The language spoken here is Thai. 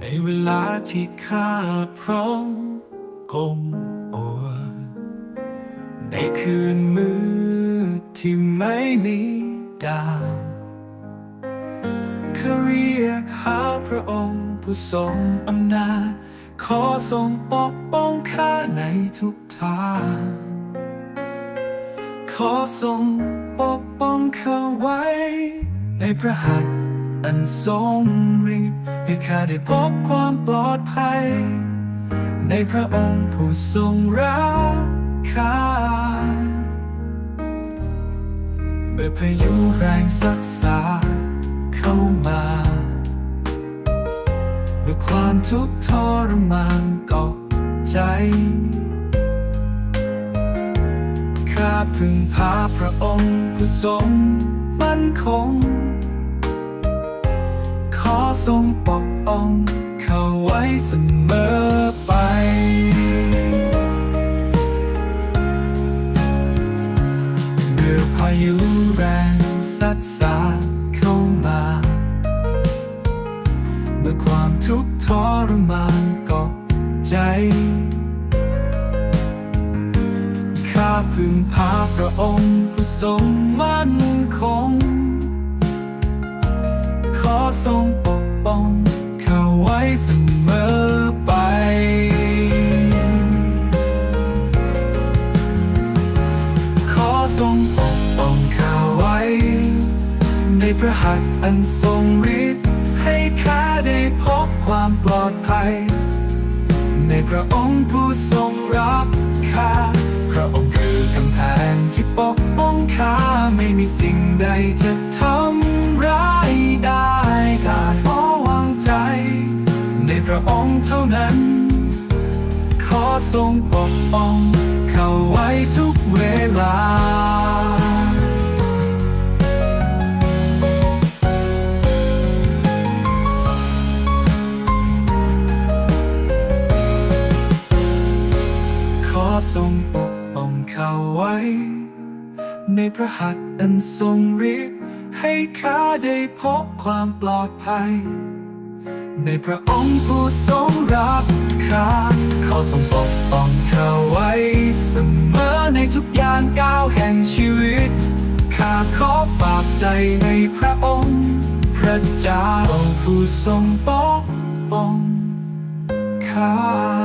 ในเวลาที่ข้าพร้อมก้มตัวในคืนมืดที่ไม่มีดาวข้าเรียกหาพระองค์ผู้ทรงอำนาจ ขอทรงปกป้องข้าในทุกทาง ขอทรงปกป้องข้าไว้ ในพระหัตถ์ อันทรงฤทธิ์ให้ข้าได้พบความปลอดภัย ในพระองค์ผู้ทรงรักข้าเมื่อพายุแรงซัดสาเข้ามาเมื่อความทุกข์ทรมานกาะใจ ข้าพึงพาพระองค์ผู้ทรงมั่นคง อทรงปกป้องเขาไว้เสมอไปเมื่อพายุแรงซัดสาเข้ามา เมื่อความทุกข์ทรมานกาะใจข้าพึงพาพระองค์ผู้ทรงมั่นคง ทรงปกป้องเขาไว้เสมอไป ขอทรงปกป้องข้าไว้ ในพระหัตถ์อันทรงฤทธิ์ให้ข้าได้พบความปลอดภัย ในพระองค์ผู้ทรงรักข้าพระองค์คือกำแพงที่ปกป้องข้าไม่มีสิ่งใดจะเทำ ระองค์เท่านั้น ขอทรงปกป้องเขาไว้ทุกเวลา ขอทรงปกป้องเขาไว้ ในพระหัตถ์อันทรงฤทธิ์ให้ข้าได้พบความปลอดภัย ในพระองค์ผู้ทรงรับข้าขอทรงปกป้องข้าไว้เสมอในทุกอย่างก้าวแห่งชีวิต ข้าขอฝากใจในพระองค์ พระเจ้าผู้ทรงปกป้องข้า